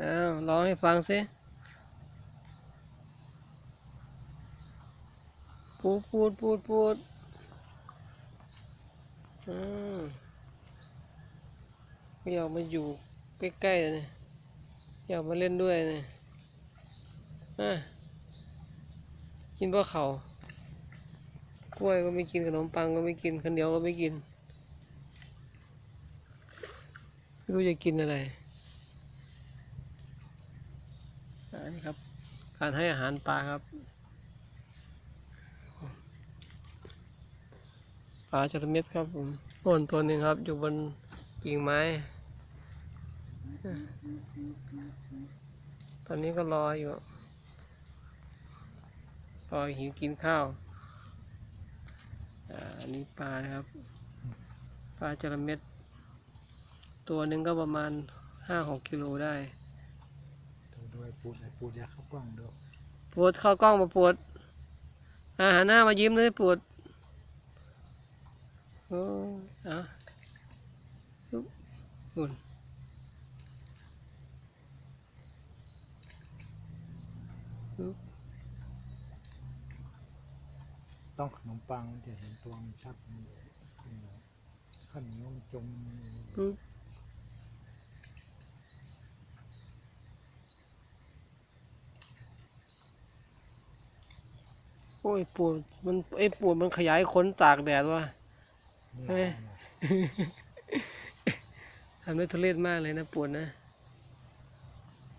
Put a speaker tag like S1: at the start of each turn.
S1: อ้าวร้องให้ฟังสิพูดพูดพูดพูดอืมอยากมาอยู่ใกล้ๆเลยอยากมาเล่นด้วยเนี่ยอะกินพราะเขากล้วยก็ไม่กินขนมปังก็ไม่กินข้าวเหนียวก็ไม่กินไม่รู้จะกินอะไร อันนี้ครับ การให้อาหารปลาครับ ปลาจระเม็ดครับผมโน่นตัวหนึ่งครับ อยู่บนกิ่งไม้ ตอนนี้ก็รออยู่ รอหิวกินข้าวอันนี้ปลานะครับ ปลาจระเม็ด ตัวหนึ่งก็ประมาณห้าหกกิโลได้
S2: ดูด้วยปูดไอ้ปูดอยากเข้ากล้องดู
S1: ปวดเข้ากล้องมาปวดอาหาหน้ามายิ้มเลยปวดโอ้เอะยุบปุ่น
S2: ต้องขนมปังมันจะเห็นตัวมันชัดมันข้าวเหนียวมันจม
S1: ปุ๊บ อ้ยปวดมันไอ้ปวดมันขยายขนตากแดดว่ะ
S2: นี่
S1: เอ้ยทำได้ทุเรศมากเลยนะปวดนะ
S2: เ